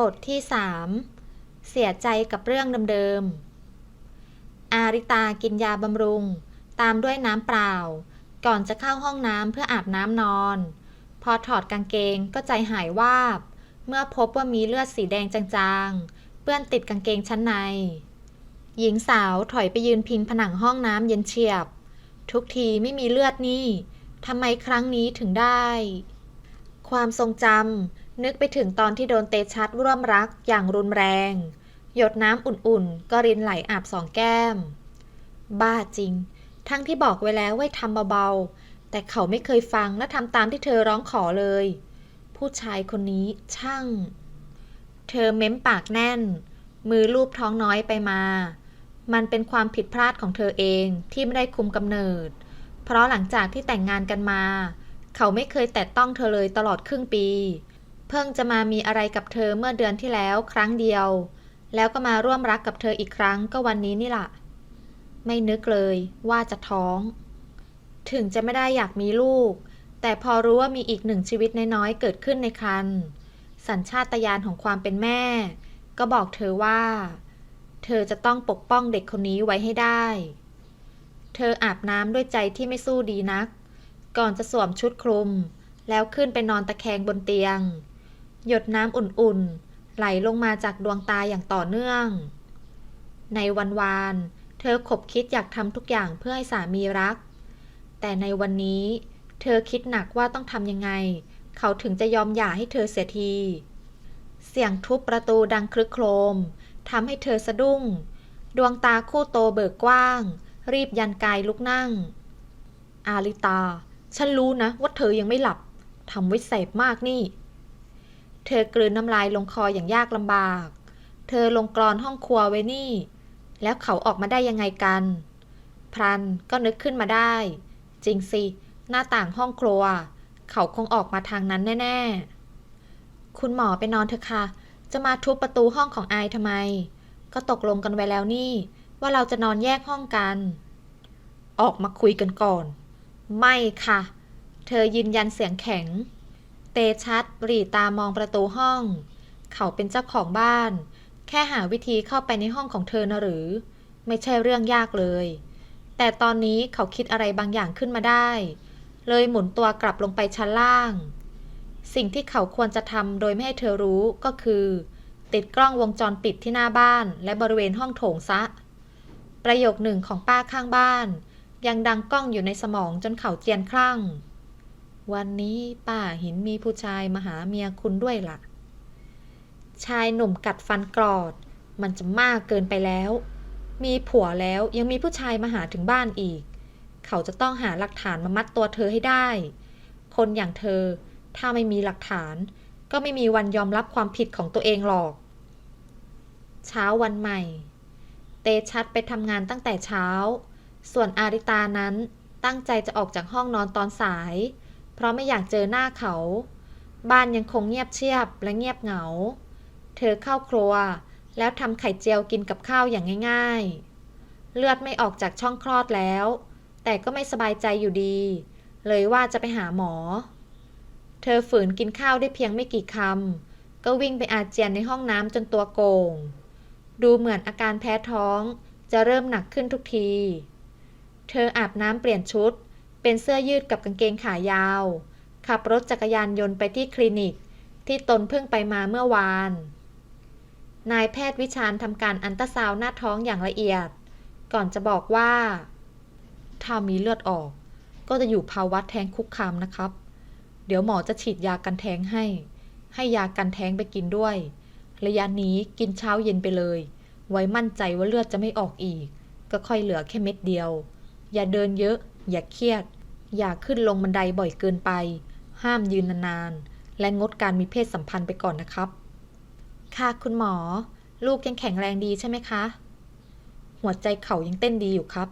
บทที่สามเสียใจกับเรื่องเดิมๆ อาริตากินยาบำรุง ตามด้วยน้ำเปล่า ก่อนจะเข้าห้องน้ำเพื่ออาบน้ำนอน พอถอดกางเกงก็ใจหายวาบ เมื่อพบว่ามีเลือดสีแดงจางๆ เปื้อนติดกางเกงชั้นใน หญิงสาวถอยไปยืนพิงผนังห้องน้ำเย็นเฉียบ ทุกทีไม่มีเลือดนี่ทำไมครั้งนี้ถึงได้ ความทรงจำ นึกไปถึงตอนที่โดนเตชัดร่วมรักอย่างรุนแรง หยดน้ำอุ่นๆ ก็รินไหลอาบสองแก้ม บ้าจริง ทั้งที่บอกไว้แล้วว่าให้ทำเบาๆ แต่เขาไม่เคยฟังและทำตามที่เธอร้องขอเลย ผู้ชายคนนี้ช่าง เธอเม้มปากแน่น มือลูบท้องน้อยไปมา มันเป็นความผิดพลาดของเธอเองที่ไม่ได้คุมกำเนิด เพราะหลังจากที่แต่งงานกันมา เขาไม่เคยแตะต้องเธอเลยตลอดครึ่งปี พิ่งจะมามีอะไรกับเธอเมื่อเดือนที่แล้วครั้งเดียว แล้วก็มาร่วมรักกับเธออีกครั้งก็วันนี้นี่ล่ะ ไม่นึกเลยว่าจะท้อง ถึงจะไม่ได้อยากมีลูก แต่พอรู้ว่ามีอีกหนึ่งชีวิตน้อยๆเกิดขึ้นในครรภ์สัญชาตญาณของความเป็นแม่ ก็บอกเธอว่า เธอจะต้องปกป้องเด็กคนนี้ไว้ให้ได้ เธออาบน้ำด้วยใจที่ไม่สู้ดีนัก ก่อนจะสวมชุดคลุม แล้วขึ้นไปนอนตะแคงบนเตียง หยดน้ำอุ่นๆ ไหลลงมาจากดวงตาอย่างต่อเนื่อง ในวันวาน เธอขบคิดอยากทำทุกอย่างเพื่อให้สามีรัก แต่ในวันนี้ เธอคิดหนักว่าต้องทำยังไง เขาถึงจะยอมหย่าให้เธอเสียที เสียงทุบประตูดังครึกโครมทำให้เธอสะดุ้ง ดวงตาคู่โตเบิกกว้าง รีบยันกายลุกนั่ง อาลิตา ฉันรู้นะว่าเธอยังไม่หลับทำไว้แสบมากนี่ เธอกลืนน้ำลายลงคออย่างยากลำบาก เธอลงกรอนห้องครัวไว้นี่ แล้วเขาออกมาได้ยังไงกัน พรันก็นึกขึ้นมาได้ จริงสิ หน้าต่างห้องครัว เขาคงออกมาทางนั้นแน่ ๆ คุณหมอไปนอนเถอะค่ะ จะมาทุบประตูห้องของอายทำไม ก็ตกลงกันไว้แล้วนี่ ว่าเราจะนอนแยกห้องกัน ออกมาคุยกันก่อน ไม่ค่ะ เธอยืนยันเสียงแข็ง เตชัดหรีตามองประตูห้อง เขาเป็นเจ้าของบ้าน แค่หาวิธีเข้าไปในห้องของเธอนะหรือ ไม่ใช่เรื่องยากเลย แต่ตอนนี้เขาคิดอะไรบางอย่างขึ้นมาได้ เลยหมุนตัวกลับลงไปชั้นล่าง สิ่งที่เขาควรจะทำโดยไม่ให้เธอรู้ก็คือ ติดกล้องวงจรปิดที่หน้าบ้านและบริเวณห้องโถงซะ ประโยคหนึ่งของป้าข้างบ้าน ยังดังก้องอยู่ในสมองจนเขาเจียนคลั่ง วันนี้ป้าเห็นมีผู้ชายมาหาเมียคุณด้วยล่ะ ชายหนุ่มกัดฟันกรอด มันจะมากเกินไปแล้ว มีผัวแล้วยังมีผู้ชายมาหาถึงบ้านอีก เขาจะต้องหาหลักฐานมามัดตัวเธอให้ได้ คนอย่างเธอ ถ้าไม่มีหลักฐาน ก็ไม่มีวันยอมรับความผิดของตัวเองหรอก เช้าวันใหม่ เตชัดไปทำงานตั้งแต่เช้า ส่วนอาริตานั้นตั้งใจจะออกจากห้องนอนตอนสาย เพราะไม่อยากเจอหน้าเขา บ้านยังคงเงียบเชียบและเงียบเหงา เธอเข้าครัว แล้วทำไข่เจียวกินกับข้าวอย่างง่าย ๆ เลือดไม่ออกจากช่องคลอดแล้ว แต่ก็ไม่สบายใจอยู่ดี เลยว่าจะไปหาหมอ เธอฝืนกินข้าวได้เพียงไม่กี่คำก็วิ่งไปอาเจียนในห้องน้ำจนตัวโกง ดูเหมือนอาการแพ้ท้องจะเริ่มหนักขึ้นทุกที เธออาบน้ำเปลี่ยนชุด เป็นเสื้อยืดกับกางเกงขายาว ขับรถจักรยานยนต์ไปที่คลินิก ที่ตนเพิ่งไปมาเมื่อวาน นายแพทย์วิชาญทำการอันตราซาวน์หน้าท้องอย่างละเอียด ก่อนจะบอกว่า ถ้ามีเลือดออก ก็จะอยู่ภาวะแท้งคุกคามนะครับ เดี๋ยวหมอจะฉีดยากันแท้งให้ ให้ยากันแท้งไปกินด้วย ระยะนี้กินเช้าเย็นไปเลย ไว้มั่นใจว่าเลือดจะไม่ออกอีก ก็ค่อยเหลือแค่เม็ดเดียว อย่าเดินเยอะ อย่าเครียด อย่าขึ้นลงบันไดบ่อยเกินไป ห้ามยืนนานๆ และงดการมีเพศสัมพันธ์ไปก่อนนะครับ ค่ะคุณหมอ ลูกยังแข็งแรงดีใช่ไหมคะ หัวใจเขายังเต้นดีอยู่ครับ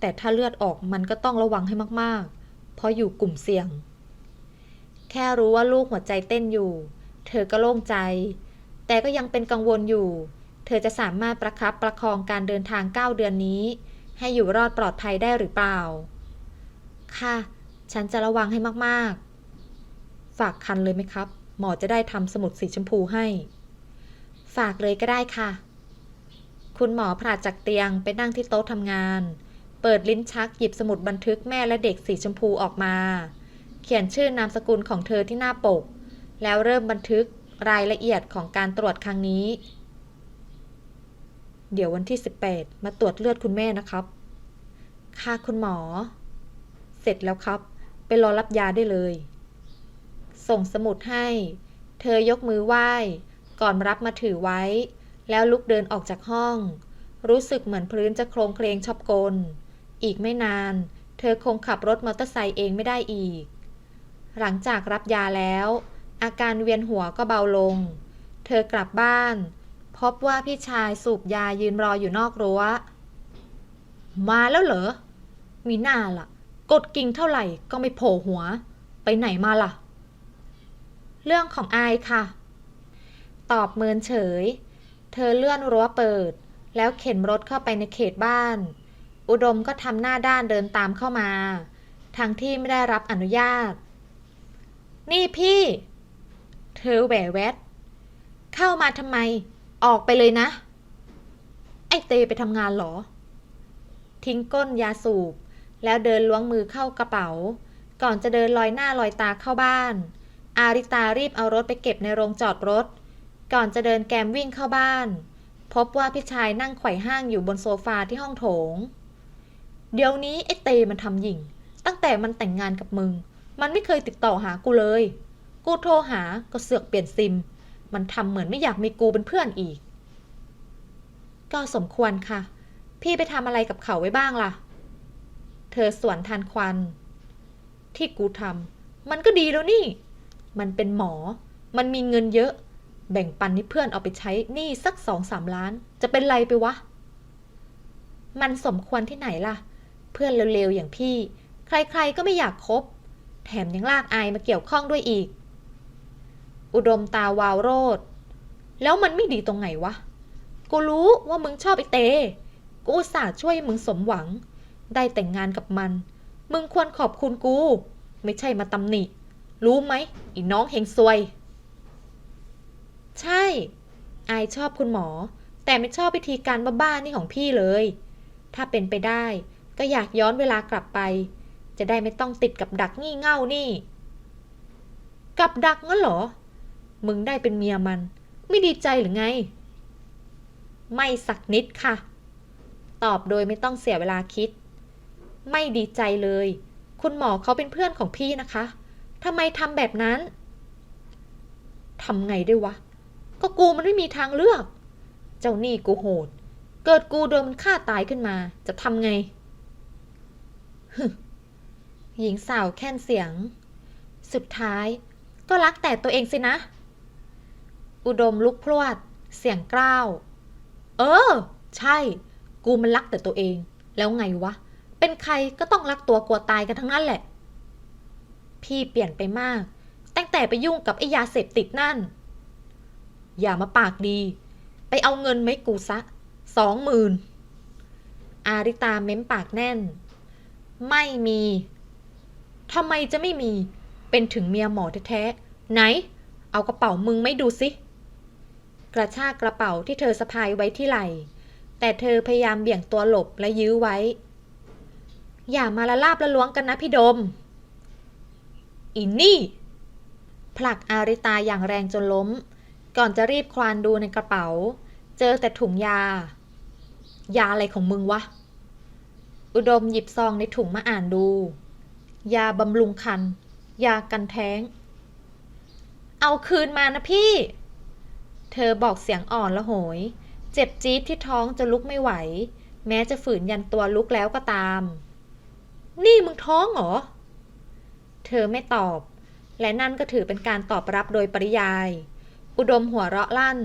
แต่ถ้าเลือดออกมันก็ต้องระวังให้มากๆ เพราะอยู่กลุ่มเสี่ยง แค่รู้ว่าลูกหัวใจเต้นอยู่ เธอก็โล่งใจ แต่ก็ยังเป็นกังวลอยู่ เธอจะสามารถประครับประคองการเดินทาง 9 เดือนนี้ ให้อยู่รอดปลอดภัยได้หรือเปล่า ค่ะ ฉันจะระวังให้มากๆ ฝากคันเลยไหมครับ หมอจะได้ทำสมุดสีชมพูให้ ฝากเลยก็ได้ค่ะ คุณหมอผลาดจากเตียงไปนั่งที่โต๊ะทำงาน เปิดลิ้นชักหยิบสมุดบันทึกแม่และเด็กสีชมพูออกมา เขียนชื่อนามสกุลของเธอที่หน้าปก แล้วเริ่มบันทึกรายละเอียดของการตรวจครั้งนี้ เดี๋ยววันที่ 18 มาตรวจเลือดคุณแม่นะครับ ค่ะคุณหมอ สร็จแล้วครับ ไปรอรับยาได้เลย ส่งสมุดให้ เธอยกมือไหว้ ก่อนรับมาถือไว้ แล้วลุกเดินออกจากห้อง รู้สึกเหมือนพื้นจะโครงเคลงชอบกล อีกไม่นาน เธอคงขับรถมอเตอร์ไซค์เองไม่ได้อีก หลังจากรับยาแล้ว อาการเวียนหัวก็เบาลง เธอกลับบ้าน พบว่าพี่ชายสูบยายืนรออยู่นอกรั้ว มาแล้วเหรอ มีหน้าล่ะ กดกิ่งเท่าไหร่ก็ไม่โผล่หัว ไปไหนมาล่ะ เรื่องของอายค่ะ ตอบเมินเฉย เธอเลื่อนรั้วเปิด แล้วเข็นรถเข้าไปในเขตบ้าน อุดมก็ทำหน้าด้านเดินตามเข้ามาทั้งที่ไม่ได้รับอนุญาต นี่พี่ เธอแหวแวดเข้ามาทำไม ออกไปเลยนะ ไอเตไปทำงานเหรอ ทิ้งก้นยาสูบ แล้วเดินล้วงมือเข้ากระเป๋า ก่อนจะเดินลอยหน้าลอยตาเข้าบ้าน อาริตารีบเอารถไปเก็บในโรงจอดรถ ก่อนจะเดินแกมวิ่งเข้าบ้าน พบว่าพี่ชายนั่งไขว่ห้างอยู่บนโซฟาที่ห้องโถง เดี๋ยวนี้ไอ้เตมันทำหญิงตั้งแต่มันแต่งงานกับมึง มันไม่เคยติดต่อหากูเลย กูโทรหาก็เสือกเปลี่ยนซิม มันทำเหมือนไม่อยากมีกูเป็นเพื่อนอีก ก็สมควรค่ะ พี่ไปทำอะไรกับเขาไว้บ้างล่ะ เธอสวนทันควัน ที่กูทำมันก็ดีแล้วนี่ มันเป็นหมอ มันมีเงินเยอะ แบ่งปันให้เพื่อนเอาไปใช้หนี้สักสองสามล้าน จะเป็นไรไปวะ มันสมควรที่ไหนล่ะ เพื่อนเร็วๆอย่างพี่ ใครๆก็ไม่อยากคบ แถมยังลากอายมาเกี่ยวข้องด้วยอีก อุดมตาวาวโรดแล้วมันไม่ดีตรงไหนวะ กูรู้ว่ามึงชอบไอเต กูอุตส่าห์ช่วยมึงสมหวัง ได้แต่งงานกับมัน มึงควรขอบคุณกู ไม่ใช่มาตำหนิ รู้ไหมอีน้องเฮงซวย ใช่ อายชอบคุณหมอ แต่ไม่ชอบวิธีการบ้าๆนี่ของพี่เลย ถ้าเป็นไปได้ ก็อยากย้อนเวลากลับไป จะได้ไม่ต้องติดกับดักงี่เง่านี่ กับดักงั้นเหรอ มึงได้เป็นเมียมัน ไม่ดีใจหรือไง ไม่สักนิดค่ะ ตอบโดยไม่ต้องเสียเวลาคิด ไม่ดีใจเลย คุณหมอเขาเป็นเพื่อนของพี่นะคะทำไมทำแบบนั้นทำไงได้วะ ก็กูมันไม่มีทางเลือก เจ้านี้กูโหด เกิดกูโดนมันฆ่าตายขึ้นมา จะทำไงฮึหญิงสาวแค่นเสียง สุดท้ายก็รักแต่ตัวเองสินะ อุดมลุกพรวด เสียงกล้าว เออ ใช่ กูมันรักแต่ตัวเอง แล้วไงวะ เป็นใครก็ต้องรักตัวกลัวตายกันทั้งนั้นแหละ พี่เปลี่ยนไปมาก ตั้งแต่ไปยุ่งกับไอ้ยาเสพติดนั่น อย่ามาปากดี ไปเอาเงินไหมกูซะสองหมื่นอาริตาเม้มปากแน่น ไม่มีทำไมจะไม่มี เป็นถึงเมียหมอแท้ๆ ไหน เอากระเป๋ามึงไม่ดูสิ กระชากกระเป๋าที่เธอสะพายไว้ที่ไหล่ แต่เธอพยายามเบี่ยงตัวหลบและยื้อไว้ อย่ามาละลาบละล้วงกันนะพี่ดม อินนี่ ผลักอาริตาอย่างแรงจนล้ม ก่อนจะรีบคลานดูในกระเป๋า เจอแต่ถุงยา ยาอะไรของมึงวะ อุดมหยิบซองในถุงมาอ่านดู ยาบำรุงคัน ยากันแท้ง เอาคืนมานะพี่ เธอบอกเสียงอ่อนละโหย เจ็บจี๊ดที่ท้องจะลุกไม่ไหว แม้จะฝืนยันตัวลุกแล้วก็ตาม นี่มึงท้องเหรอ เธอไม่ตอบ และนั่นก็ถือเป็นการตอบรับโดยปริยาย อุดมหัวเราะลั่น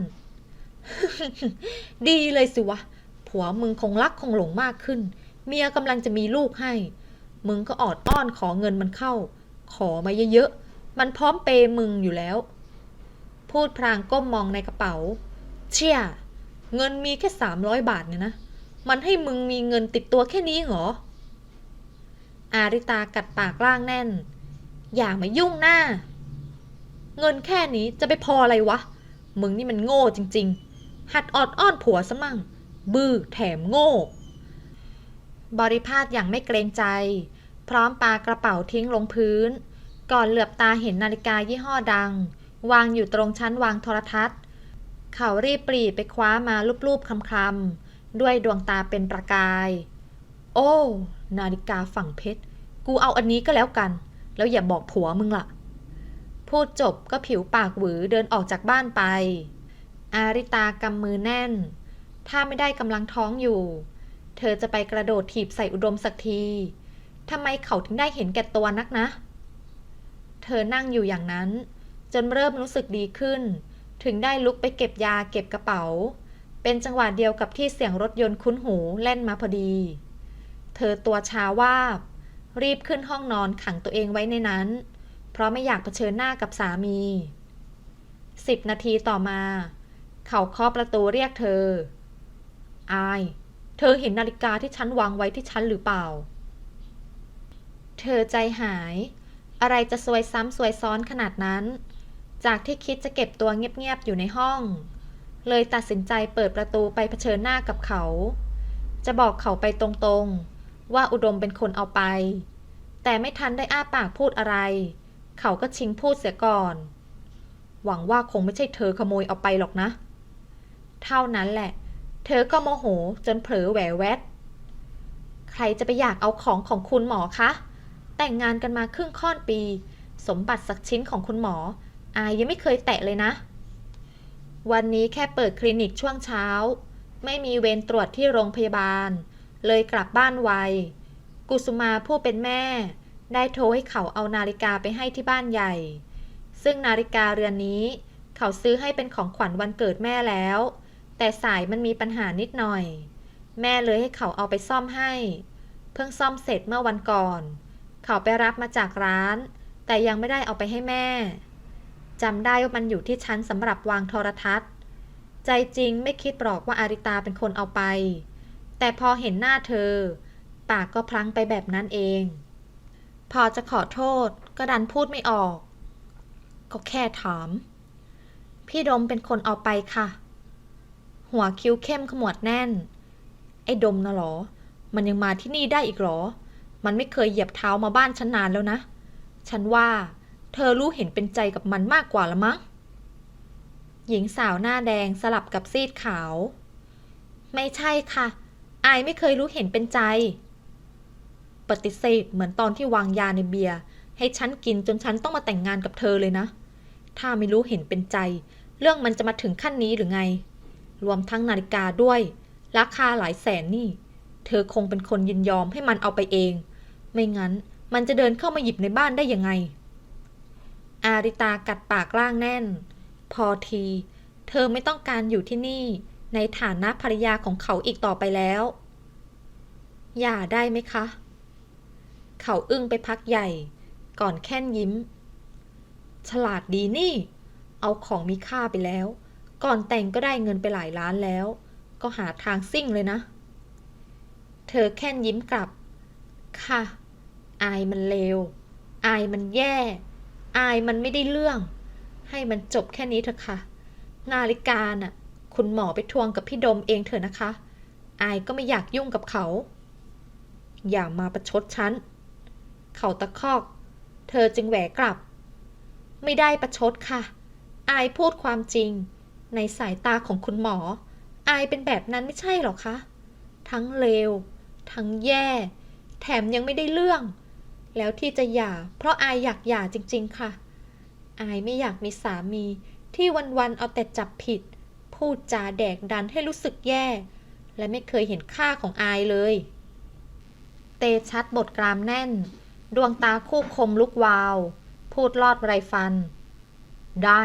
ดีเลยสิวะ ผัวมึงคงรักคงหลงมากขึ้น เมียกำลังจะมีลูกให้ มึงก็ออดอ้อนขอเงินมันเข้า ขอมาเยอะๆ มันพร้อมเปย์มึงอยู่แล้ว พูดพลางก้มมองในกระเป๋า เชี่ย เงินมีแค่สามร้อยบาทเนี่ยนะ มันให้มึงมีเงินติดตัวแค่นี้เหรอ อาริตากัดปากล่างแน่น อย่ามายุ่งหน้า เงินแค่นี้จะไปพออะไรวะ มึงนี่มันโง่จริง ๆ หัดออดอ้อนผัวซะมั่ง บื้อแถมโง่ บริพาทอย่างไม่เกรงใจ พร้อมปากระเป๋าทิ้งลงพื้น ก่อนเหลือบตาเห็นนาฬิกายี่ห้อดัง วางอยู่ตรงชั้นวางโทรทัศน์ เขารีบปรีไปคว้ามาลูบๆคลำๆด้วยดวงตาเป็นประกาย โอ้ นาฬิกาฝั่งเพชร กูเอาอันนี้ก็แล้วกัน แล้วอย่าบอกผัวมึงล่ะ พูดจบก็ผิวปากหวือเดินออกจากบ้านไป อาริตากำมือแน่น ถ้าไม่ได้กำลังท้องอยู่ เธอจะไปกระโดดถีบใส่อุดมสักทีทำไมเขาถึงได้เห็นแก่ตัวนักนะ เธอนั่งอยู่อย่างนั้น จนเริ่มรู้สึกดีขึ้น ถึงได้ลุกไปเก็บยาเก็บกระเป๋า เป็นจังหวะเดียวกับที่เสียงรถยนต์คุ้นหูแล่นมาพอดี เธอตัวชาวาบ รีบขึ้นห้องนอนขังตัวเองไว้ในนั้น เพราะไม่อยากเผชิญหน้ากับสามีสิบนาทีต่อมา เขาเคาะประตูเรียกเธอ อาย เธอเห็นนาฬิกาที่ฉันวางไว้ที่ฉันหรือเปล่า เธอใจหาย อะไรจะซวยซ้ำซวยซ้อนขนาดนั้น จากที่คิดจะเก็บตัวเงียบๆอยู่ในห้อง เลยตัดสินใจเปิดประตูไปเผชิญหน้ากับเขา จะบอกเขาไปตรงๆ ว่าอุดมเป็นคนเอาไป แต่ไม่ทันได้อ้าปากพูดอะไร เขาก็ชิงพูดเสียก่อน หวังว่าคงไม่ใช่เธอขโมยเอาไปหรอกนะ เท่านั้นแหละ เธอก็โมโหจนเผลอแหววแวดใครจะไปอยากเอาของของคุณหมอคะ แต่งงานกันมาครึ่งค่อนปี สมบัติสักชิ้นของคุณหมอ อายยังไม่เคยแตะเลยนะ วันนี้แค่เปิดคลินิกช่วงเช้า ไม่มีเวรตรวจที่โรงพยาบาล เลยกลับบ้านไว กุสุมาผู้เป็นแม่ ได้โทรให้เขาเอานาฬิกาไปให้ที่บ้านใหญ่ ซึ่งนาฬิกาเรือนนี้ เขาซื้อให้เป็นของขวัญวันเกิดแม่แล้ว แต่สายมันมีปัญหานิดหน่อย แม่เลยให้เขาเอาไปซ่อมให้ เพิ่งซ่อมเสร็จเมื่อวันก่อน เขาไปรับมาจากร้าน แต่ยังไม่ได้เอาไปให้แม่จำได้ว่ามันอยู่ที่ชั้นสำหรับวางโทรทัศน์ ใจจริงไม่คิดหรอกว่าอาริตาเป็นคนเอาไป แต่พอเห็นหน้าเธอ ปากก็พลั้งไปแบบนั้นเอง พอจะขอโทษก็ดันพูดไม่ออก ก็แค่ถาม พี่ดมเป็นคนเอาไปค่ะ หัวคิ้วเข้มขมวดแน่น ไอ้ดมนะหรอ มันยังมาที่นี่ได้อีกหรอ มันไม่เคยเหยียบเท้ามาบ้านฉันนานแล้วนะ ฉันว่า เธอรู้เห็นเป็นใจกับมันมากกว่าละมั้งหญิงสาวหน้าแดงสลับกับซีดขาว ไม่ใช่ค่ะ อายไม่เคยรู้เห็นเป็นใจ ปฏิเสธเหมือนตอนที่วางยาในเบียร์ให้ฉันกินจนฉันต้องมาแต่งงานกับเธอเลยนะ ถ้าไม่รู้เห็นเป็นใจ เรื่องมันจะมาถึงขั้นนี้หรือไง รวมทั้งนาฬิกาด้วย ราคาหลายแสนนี่ เธอคงเป็นคนยินยอมให้มันเอาไปเอง ไม่งั้นมันจะเดินเข้ามาหยิบในบ้านได้ยังไง อาริตากัดปากล่างแน่น พอที เธอไม่ต้องการอยู่ที่นี่ ในฐานะภรรยาของเขาอีกต่อไปแล้ว อย่าได้ไหมคะ เขาอึ้งไปพักใหญ่ ก่อนแค่นยิ้ม ฉลาดดีนี่ เอาของมีค่าไปแล้ว ก่อนแต่งก็ได้เงินไปหลายล้านแล้ว ก็หาทางซิ่งเลยนะ เธอแค่นยิ้มกลับ ค่ะ อายมันเลว อายมันแย่ อายมันไม่ได้เรื่อง ให้มันจบแค่นี้เถอะค่ะ นาฬิกาน่ะ คุณหมอไปทวงกับพี่ดมเองเถอะนะคะ อายก็ไม่อยากยุ่งกับเขา อย่ามาประชดฉัน เขาตะคอก เธอจึงแหวกกลับ ไม่ได้ประชดค่ะ อายพูดความจริง ในสายตาของคุณหมอ อายเป็นแบบนั้นไม่ใช่หรอคะ ทั้งเลว ทั้งแย่ แถมยังไม่ได้เรื่อง แล้วที่จะหย่า เพราะอายอยากหย่าจริง ๆ ค่ะ อายไม่อยากมีสามีที่วันๆเอาแต่จับผิด พูดจาแดกดันให้รู้สึกแย่ และไม่เคยเห็นค่าของอายเลย เตชัดบทกรามแน่น ดวงตาคู่คมลุกวาว พูดลอดไรฟัน ได้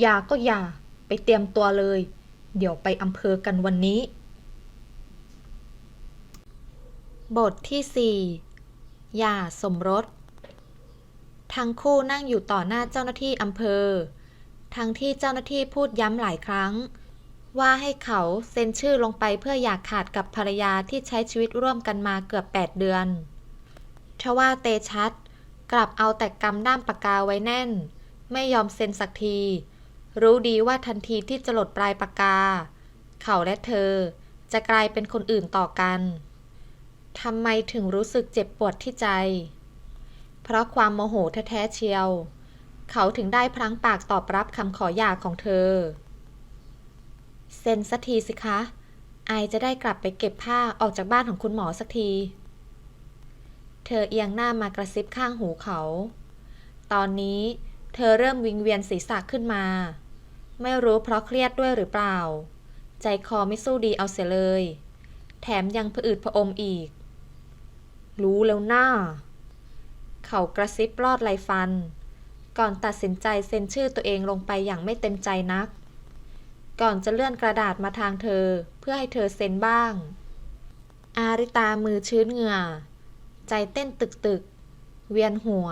อย่าก็อย่าไปเตรียมตัวเลย เดี๋ยวไปอำเภอกันวันนี้ บทที่สี่อย่าสมรส ทั้งคู่นั่งอยู่ต่อหน้าเจ้าหน้าที่อำเภอ ทั้งที่เจ้าหน้าที่พูดย้ำหลายครั้ง ว่าให้เขาเซ็นชื่อลงไปเพื่ออยากขาดกับภรรยาที่ใช้ชีวิตร่วมกันมาเกือบ 8 เดือนทว่าเตชัด กลับเอาแต่กำด้ามปากกาไว้แน่น ไม่ยอมเซ็นสักที รู้ดีว่าทันทีที่จะหลดปลายปากกา เขาและเธอจะกลายเป็นคนอื่นต่อกันทำไมถึงรู้สึกเจ็บปวดที่ใจ เพราะความโมโหแท้ๆเชียว เขาถึงได้พลั้งปากตอบรับคำขอหย่าของเธอ เซ็นสักทีสิคะ ไอจะได้กลับไปเก็บผ้าออกจากบ้านของคุณหมอสักที เธอเอียงหน้ามากระซิบข้างหูเขา ตอนนี้เธอเริ่มวิงเวียนศีรษะขึ้นมา ไม่รู้เพราะเครียดด้วยหรือเปล่า ใจคอไม่สู้ดีเอาเสียเลย แถมยังผะอืดผะอมอีก รู้แล้วหน้า เขากระซิบลอดไหลฟัน ก่อนตัดสินใจเซ็นชื่อตัวเองลงไปอย่างไม่เต็มใจนัก ก่อนจะเลื่อนกระดาษมาทางเธอ เพื่อให้เธอเซ็นบ้าง อาริตามือชื้นเหงื่อ ใจเต้นตึกตึกๆเวียนหัว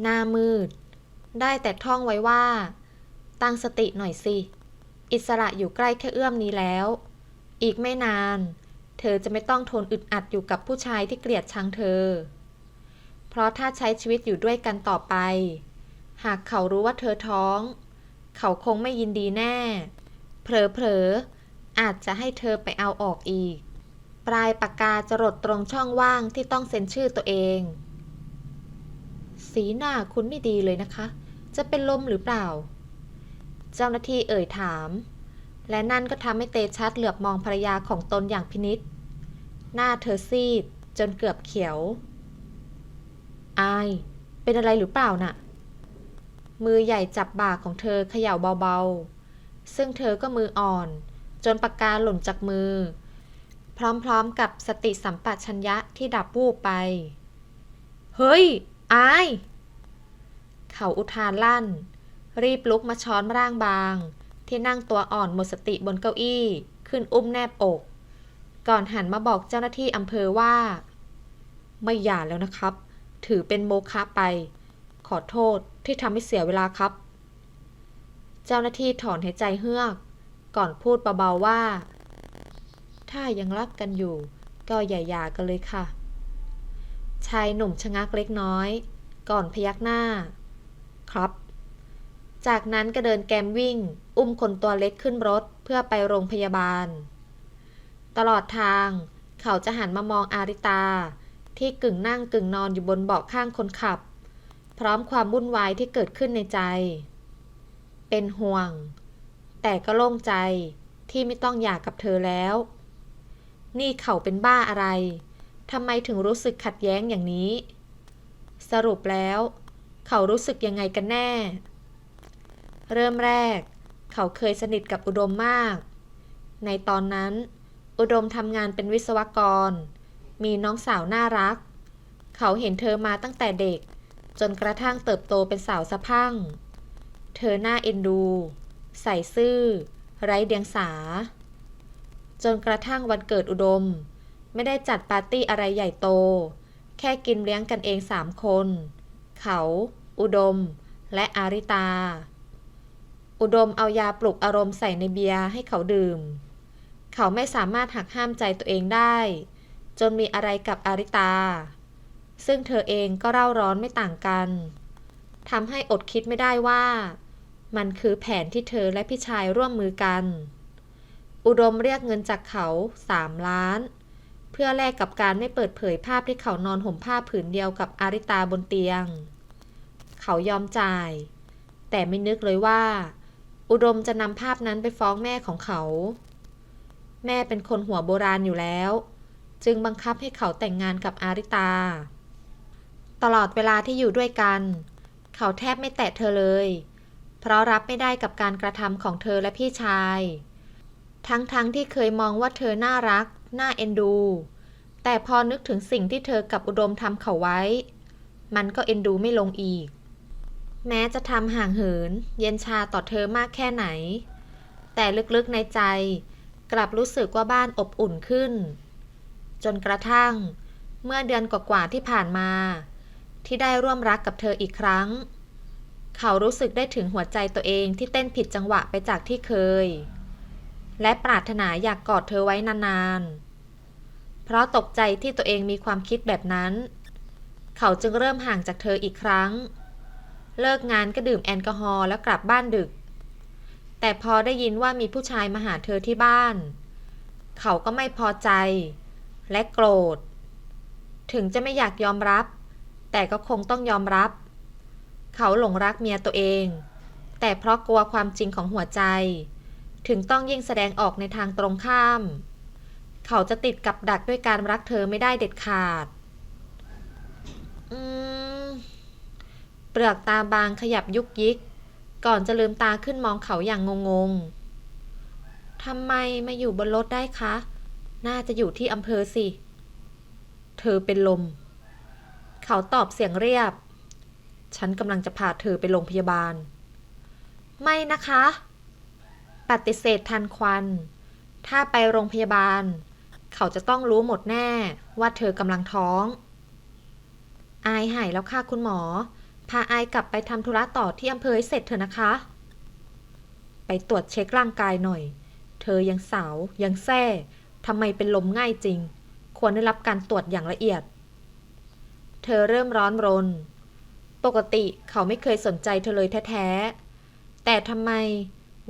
หน้ามืด ได้แต่ท่องไว้ว่า ตั้งสติหน่อยสิ อิสระอยู่ใกล้แค่เอื้อมนี้แล้ว อีกไม่นาน เธอจะไม่ต้องทนอึดอัดอยู่กับผู้ชายที่เกลียดชังเธอ เพราะถ้าใช้ชีวิตอยู่ด้วยกันต่อไป หากเขารู้ว่าเธอท้อง เขาคงไม่ยินดีแน่ เผลอๆ อาจจะให้เธอไปเอาออกอีก ปลายปากกาจะรดตรงช่องว่างที่ต้องเซ็นชื่อตัวเอง สีหน้าคุณไม่ดีเลยนะคะ จะเป็นลมหรือเปล่า เจ้าหน้าที่เอ่ยถาม และนั่นก็ทำให้เตชัดเหลือบมองภรรยาของตนอย่างพินิษหน้าเธอซีดจนเกือบเขียว อาย เป็นอะไรหรือเปล่าน่ะ มือใหญ่จับบ่าของเธอเขย่าเบาๆ ซึ่งเธอก็มืออ่อน จนปากกาหล่นจากมือ พร้อมๆกับสติสัมปชัญญะที่ดับวูบไป เฮ้ย อาย เขาอุทานลั่น รีบลุกมาช้อนร่างบาง ที่นั่งตัวอ่อนหมดสติบนเก้าอี้ ขึ้นอุ้มแนบอก ก่อนหันมาบอกเจ้าหน้าที่อำเภอว่า ไม่หย่าแล้วนะครับ ถือเป็นโมฆะไป ขอโทษที่ทำให้เสียเวลาครับ เจ้าหน้าที่ถอนหายใจเฮือก ก่อนพูดเบาๆว่า ถ้ายังรักกันอยู่ ก็อย่าหย่ากันเลยค่ะ ชายหนุ่มชะงักเล็กน้อย ก่อนพยักหน้า ครับ จากนั้นก็เดินแกมวิ่ง อุ้มคนตัวเล็กขึ้นรถเพื่อไปโรงพยาบาล ตลอดทางเขาจะหันมามองอาริตา ที่กึ่งนั่งกึ่งนอนอยู่บนเบาะข้างคนขับ พร้อมความวุ่นวายที่เกิดขึ้นในใจ เป็นห่วง แต่ก็โล่งใจที่ไม่ต้องหย่ากกับเธอแล้ว นี่เขาเป็นบ้าอะไรทำไมถึงรู้สึกขัดแย้งอย่างนี้ สรุปแล้ว เขารู้สึกยังไงกันแน่ เริ่มแรก เขาเคยสนิทกับอุดมมาก ในตอนนั้น อุดมทำงานเป็นวิศวกร มีน้องสาวน่ารัก เขาเห็นเธอมาตั้งแต่เด็ก จนกระทั่งเติบโตเป็นสาวสะพั่ง เธอหน้าเอ็นดู ใส่ซื่อ ไร้เดียงสา จนกระทั่งวันเกิดอุดม ไม่ได้จัดปาร์ตี้อะไรใหญ่โต แค่กินเลี้ยงกันเองสามคน เขา อุดม และอาริตา อุดมเอายาปลุกอารมณ์ใส่ในเบียร์ให้เขาดื่ม เขาไม่สามารถหักห้ามใจตัวเองได้ จนมีอะไรกับอาริตา ซึ่งเธอเองก็เร่าร้อนไม่ต่างกันทำให้อดคิดไม่ได้ว่า มันคือแผนที่เธอและพี่ชายร่วมมือกัน อุดมเรียกเงินจากเขาสามล้าน เพื่อแลกกับการไม่เปิดเผยภาพที่เขานอนห่มผ้าผืนเดียวกับอาริตาบนเตียง เขายอมจ่าย แต่ไม่นึกเลยว่า อุดมจะนำภาพนั้นไปฟ้องแม่ของเขา แม่เป็นคนหัวโบราณอยู่แล้ว จึงบังคับให้เขาแต่งงานกับอาริตา ตลอดเวลาที่อยู่ด้วยกัน เขาแทบไม่แตะเธอเลย เพราะรับไม่ได้กับการกระทำของเธอและพี่ชาย ทั้งๆทที่เคยมองว่าเธอน่ารัก น่าเอ็นดู แต่พอนึกถึงสิ่งที่เธอกับอุดมทำเขาไว้ มันก็เอ็นดูไม่ลงอีก แม้จะทำห่างเหิน เย็นชาต่อเธอมากแค่ไหน แต่ลึกๆในใจ กลับรู้สึกว่าบ้านอบอุ่นขึ้น จนกระทั่ง เมื่อเดือนกว่าๆที่ผ่านมา ที่ได้ร่วมรักกับเธออีกครั้ง เขารู้สึกได้ถึงหัวใจตัวเองที่เต้นผิดจังหวะไปจากที่เคย และปรารถนาอยากกอดเธอไว้นานๆ เพราะตกใจที่ตัวเองมีความคิดแบบนั้น เขาจึงเริ่มห่างจากเธออีกครั้ง เลิกงานก็ดื่มแอลกอฮอล์แล้วกลับบ้านดึก แต่พอได้ยินว่ามีผู้ชายมาหาเธอที่บ้าน เขาก็ไม่พอใจ และโกรธ ถึงจะไม่อยากยอมรับ แต่ก็คงต้องยอมรับ เขาหลงรักเมียตัวเอง แต่เพราะกลัวความจริงของหัวใจ ถึงต้องยิ่งแสดงออกในทางตรงข้าม เขาจะติดกับดักด้วยการรักเธอไม่ได้เด็ดขาด อืม เปลือกตาบางขยับยุกยิก ก่อนจะลืมตาขึ้นมองเขาอย่างงงๆทำไมมาอยู่บนรถได้คะ น่าจะอยู่ที่อำเภอสิ เธอเป็นลม เขาตอบเสียงเรียบ ฉันกำลังจะพาเธอไปโรงพยาบาล ไม่นะคะ ปฏิเสธทันควัน ถ้าไปโรงพยาบาล เขาจะต้องรู้หมดแน่ว่าเธอกำลังท้อง อายหายแล้วค่ะคุณหมอ พาอายกลับไปทำธุระต่อที่อำเภอให้เสร็จเถอะนะคะ ไปตรวจเช็คร่างกายหน่อย เธอยังสาวยังแซ่ทำไมเป็นลมง่ายจริง ควรได้รับการตรวจอย่างละเอียด เธอเริ่มร้อนรน ปกติเขาไม่เคยสนใจเธอเลยแท้ๆ แต่ทำไม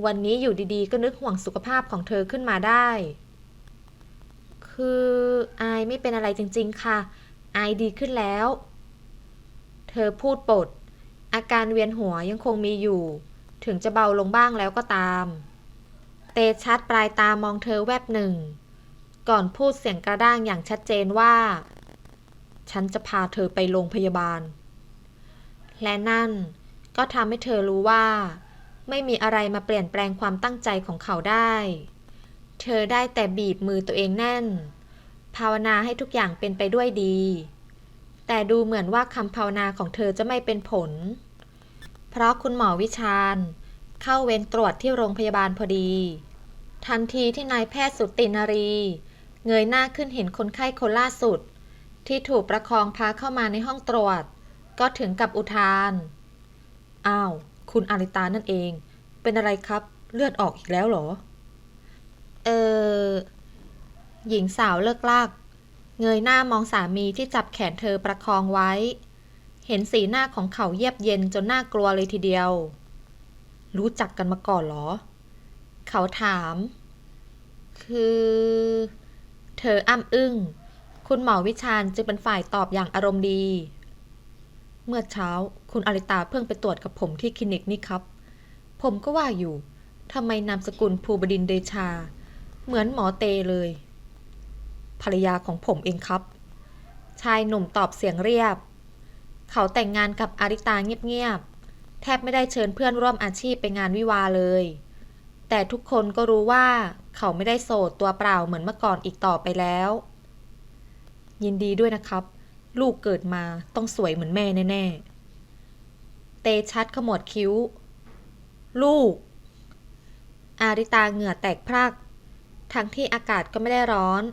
วันนี้อยู่ดีๆ ก็นึกห่วงสุขภาพของเธอขึ้นมาได้ คืออายไม่เป็นอะไรจริงๆ ค่ะ อายดีขึ้นแล้ว เธอพูดปด อาการเวียนหัวยังคงมีอยู่ ถึงจะเบาลงบ้างแล้วก็ตาม เตชัดปลายตามองเธอแวบหนึ่ง ก่อนพูดเสียงกระด้างอย่างชัดเจนว่า ฉันจะพาเธอไปโรงพยาบาล และนั่นก็ทำให้เธอรู้ว่า ไม่มีอะไรมาเปลี่ยนแปลงความตั้งใจของเขาได้ เธอได้แต่บีบมือตัวเองแน่น ภาวนาให้ทุกอย่างเป็นไปด้วยดี แต่ดูเหมือนว่าคำภาวนาของเธอจะไม่เป็นผล เพราะคุณหมอวิชาญเข้าเวรตรวจที่โรงพยาบาลพอดี ทันทีที่นายแพทย์สุตินารี เงยหน้าขึ้นเห็นคนไข้คนล่าสุด ที่ถูกประคองพาเข้ามาในห้องตรวจ ก็ถึงกับอุทาน อ้าว คุณอาริตานั่นเอง เป็นอะไรครับ เลือดออกอีกแล้วเหรอ เออ หญิงสาวเลิกลาก เงยหน้ามองสามีที่จับแขนเธอประคองไว้ เห็นสีหน้าของเขาเยียบเย็นจนน่ากลัวเลยทีเดียว รู้จักกันมาก่อนเหรอ เขาถาม คือ เธออ้ำอึ้ง คุณหมอวิชาญจึงเป็นฝ่ายตอบอย่างอารมณ์ดี เมื่อเช้าคุณอาริตาเพิ่งไปตรวจกับผมที่คลินิกนี่ครับ ผมก็ว่าอยู่ทำไมนามสกุลภูบดินเดชา เหมือนหมอเตเลย ภรรยาของผมเองครับ ชายหนุ่มตอบเสียงเรียบ เขาแต่งงานกับอาริตาเงียบๆ แทบไม่ได้เชิญเพื่อนร่วมอาชีพไปงานวิวาเลย แต่ทุกคนก็รู้ว่าเขาไม่ได้โสดตัวเปล่าเหมือนเมื่อก่อนอีกต่อไปแล้ว ยินดีด้วยนะครับ ลูกเกิดมาต้องสวยเหมือนแม่แน่ๆ เตชัดขมวดคิ้ว ลูก อาริตาเหงื่อแตกพรากทั้งที่อากาศก็ไม่ได้ร้อน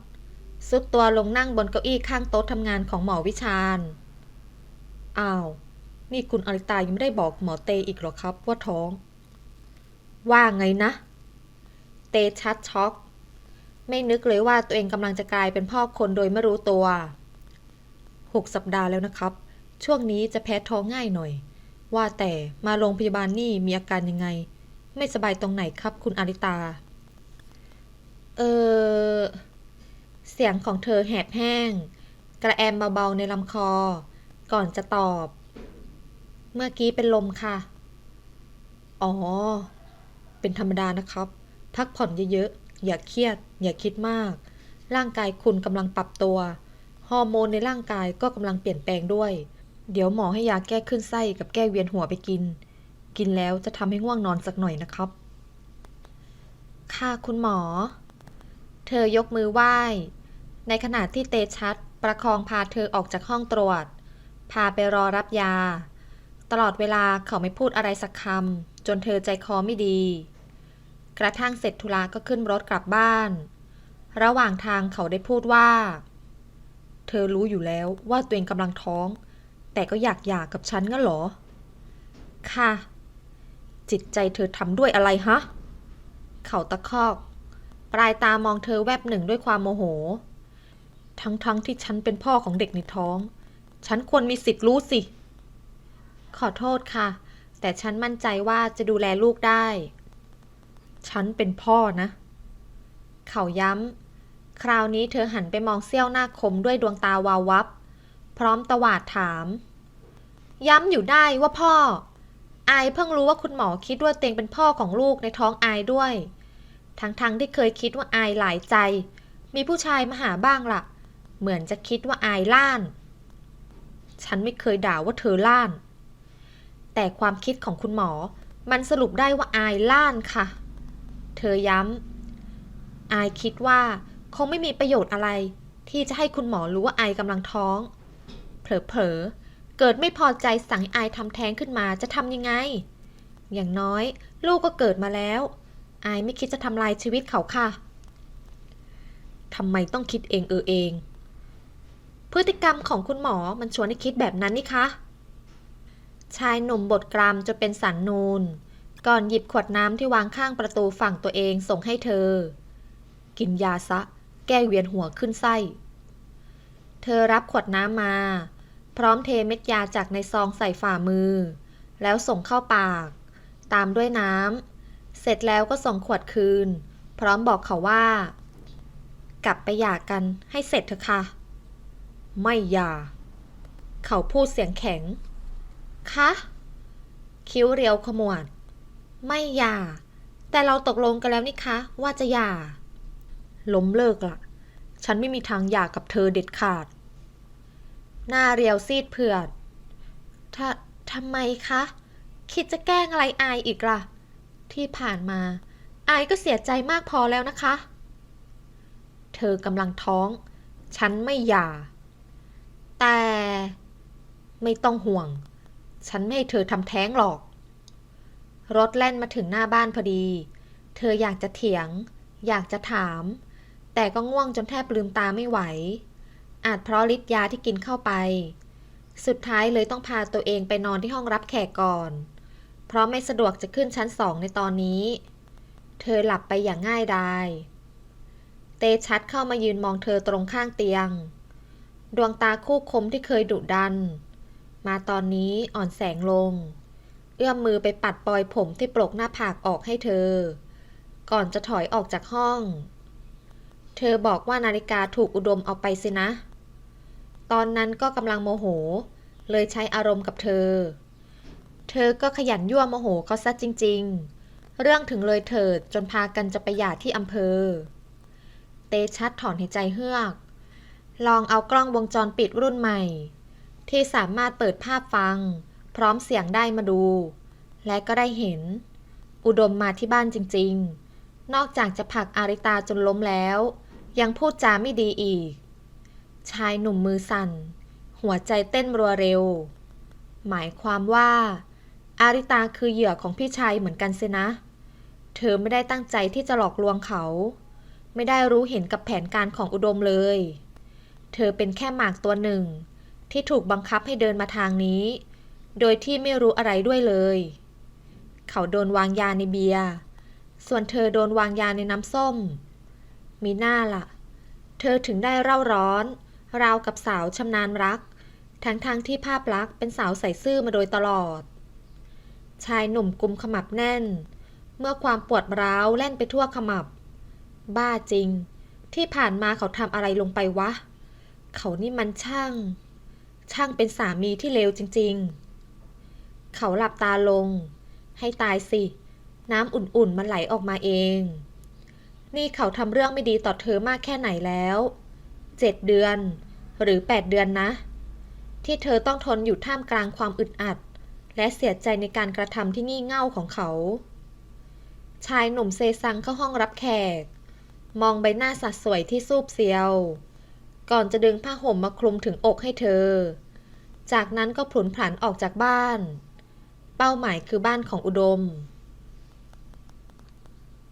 ซุดตัวลงนั่งบนเก้าอี้ข้างโต๊ะทำงานของหมอวิชาญ อ้าว นี่คุณอาริตายังไม่ได้บอกหมอเตอีกหรอครับว่าท้อง ว่าไงนะ เตชัดช็อก ไม่นึกเลยว่าตัวเองกำลังจะกลายเป็นพ่อคนโดยไม่รู้ตัว หกสัปดาห์แล้วนะครับ ช่วงนี้จะแพ้ท้องง่ายหน่อย ว่าแต่มาโรงพยาบาลนี่มีอาการยังไง ไม่สบายตรงไหนครับคุณอาริตา เออ เสียงของเธอแหบแห้ง กระแอมเบาๆในลำคอ ก่อนจะตอบ เมื่อกี้เป็นลมค่ะ อ๋อ เป็นธรรมดานะครับ พักผ่อนเยอะๆ อย่าเครียด อย่าคิดมาก ร่างกายคุณกำลังปรับตัว ฮอร์โมนในร่างกายก็กำลังเปลี่ยนแปลงด้วย เดี๋ยวหมอให้ยาแก้ขึ้นไส้กับแก้เวียนหัวไปกิน กินแล้วจะทำให้ง่วงนอนสักหน่อยนะครับ ค่ะคุณหมอ เธอยกมือไหว้ ในขณะที่เตชัดประคองพาเธอออกจากห้องตรวจ พาไปรอรับยา ตลอดเวลาเขาไม่พูดอะไรสักคำจนเธอใจคอไม่ดี กระทั่งเสร็จธุระก็ขึ้นรถกลับบ้าน ระหว่างทางเขาได้พูดว่า เธอรู้อยู่แล้วว่าตัวเองกำลังท้อง แต่ก็อยากหย่ากับฉันงั้นเหรอ ค่ะ จิตใจเธอทำด้วยอะไรฮะ เขาตะคอก ปลายตามองเธอแวบหนึ่งด้วยความโมโห ทั้งๆทที่ฉันเป็นพ่อของเด็กในท้อง ฉันควรมีสิทธิ์รู้สิ ขอโทษค่ะ แต่ฉันมั่นใจว่าจะดูแลลูกได้ ฉันเป็นพ่อนะ เขาย้ำ คราวนี้เธอหันไปมองเสี้ยวหน้าคมด้วยดวงตาวาววับ พร้อมตวาดถาม ย้ำอยู่ได้ว่าพ่อ อายเพิ่งรู้ว่าคุณหมอคิดว่าเตวเองเป็นพ่อของลูกในท้องอายด้วย ทั้งๆทที่เคยคิดว่าอายหลายใจ มีผู้ชายมาหาบ้างล่ะ เหมือนจะคิดว่าอายล้าน ฉันไม่เคยด่าว่าเธอล้าน แต่ความคิดของคุณหมอ มันสรุปได้ว่าอายล้านค่ะ เธอย้ำอายคิดว่า คงไม่มีประโยชน์อะไร ที่จะให้คุณหมอรู้ว่าไอกำลังท้อง เผลอๆ เกิดไม่พอใจสั่งให้อทำแท้งขึ้นมาจะทำยังไง อย่างน้อยลูกก็เกิดมาแล้ว ไอไม่คิดจะทำลายชีวิตเขาค่ะทำไมต้องคิดเองเออเอง พฤติกรรมของคุณหมอมันชวนให้คิดแบบนั้นนี่คะ ชายหนุ่มบดกรามจนเป็นสันนูน ก่อนหยิบขวดน้ำที่วางข้างประตูฝั่งตัวเองส่งให้เธอ กินยาซะ แก้เวียนหัวขึ้นไส้ เธอรับขวดน้ำมา พร้อมเทเม็ดยาจากในซองใส่ฝ่ามือ แล้วส่งเข้าปาก ตามด้วยน้ำ เสร็จแล้วก็ส่งขวดคืน พร้อมบอกเขาว่า กลับไปหย่ากันให้เสร็จเถอะค่ะ ไม่หย่า เขาพูดเสียงแข็ง คะ คิ้วเรียวขมวด ไม่หย่า แต่เราตกลงกันแล้วนี่คะ ว่าจะหย่า ล้มเลิกละฉันไม่มีทางหย่ากกับเธอเด็ดขาด หน้าเรียวซีดเผือดถ้าทำไมคะ คิดจะแกล้งอะไรอายอีกล่ะ ที่ผ่านมา อายก็เสียใจมากพอแล้วนะคะ เธอกำลังท้อง ฉันไม่หย่า แต่ไม่ต้องห่วง ฉันไม่ให้เธอทำแท้งหรอก รถแล่นมาถึงหน้าบ้านพอดี เธออยากจะเถียง อยากจะถาม แต่ก็ง่วงจนแทบลืมตาไม่ไหว อาจเพราะฤทธิ์ยาที่กินเข้าไป สุดท้ายเลยต้องพาตัวเองไปนอนที่ห้องรับแขกก่อน เพราะไม่สะดวกจะขึ้นชั้นสองในตอนนี้ เธอหลับไปอย่างง่ายดาย เตชัดเข้ามายืนมองเธอตรงข้างเตียง ดวงตาคู่คมที่เคยดุดัน มาตอนนี้อ่อนแสงลง เอื้อมมือไปปัดปลอยผมที่ปลกหน้าผากออกให้เธอ ก่อนจะถอยออกจากห้อง เธอบอกว่านาฬิกาถูกอุดมเอาไปสินะ ตอนนั้นก็กำลังโมโห เลยใช้อารมณ์กับเธอ เธอก็ขยันยั่วโมโหเขาซะจริง ๆ เรื่องถึงเลยเถิดจนพากันจะไปหย่าที่อำเภอ เตชัดถอนหายใจเฮือก ลองเอากล้องวงจรปิดรุ่นใหม่ ที่สามารถเปิดภาพฟัง พร้อมเสียงได้มาดู และก็ได้เห็น อุดมมาที่บ้านจริง ๆนอกจากจะผลักอาริตาจนล้มแล้ว ยังพูดจาไม่ดีอีก ชายหนุ่มมือสั่น หัวใจเต้นรัวเร็ว หมายความว่า อาริตาคือเหยื่อของพี่ชายเหมือนกันสินะ เธอไม่ได้ตั้งใจที่จะหลอกลวงเขา ไม่ได้รู้เห็นกับแผนการของอุดมเลย เธอเป็นแค่หมากตัวหนึ่ง ที่ถูกบังคับให้เดินมาทางนี้ โดยที่ไม่รู้อะไรด้วยเลย เขาโดนวางยาในเบียร์ ส่วนเธอโดนวางยาในน้ำส้ม มีหน้าล่ะ เธอถึงได้เร่าร้อน ราวกับสาวชำนาญรัก ทั้งๆทที่ภาพลักษณ์เป็นสาวใส่ซื่อมาโดยตลอด ชายหนุ่มกุมขมับแน่น เมื่อความปวดร้าวแล่นไปทั่วขมับ บ้าจริง ที่ผ่านมาเขาทำอะไรลงไปวะ เขานี่มันช่าง ช่างเป็นสามีที่เลวจริง ๆ เขาหลับตาลง ให้ตายสิ น้ำอุ่นๆมันไหลออกมาเอง นี่เขาทำเรื่องไม่ดีต่อเธอมากแค่ไหนแล้วเจ็ดเดือน หรือแปดเดือนนะ ที่เธอต้องทนอยู่ท่ามกลางความอึดอัด และเสียใจในการกระทำที่งี่เง่าของเขา ชายหนุ่มเซซังเข้าห้องรับแขก มองใบหน้าสัดสวยที่ซูบเซียว ก่อนจะดึงผ้าห่มมาคลุมถึงอกให้เธอ จากนั้นก็ผลุนผันออกจากบ้าน เป้าหมายคือบ้านของอุดม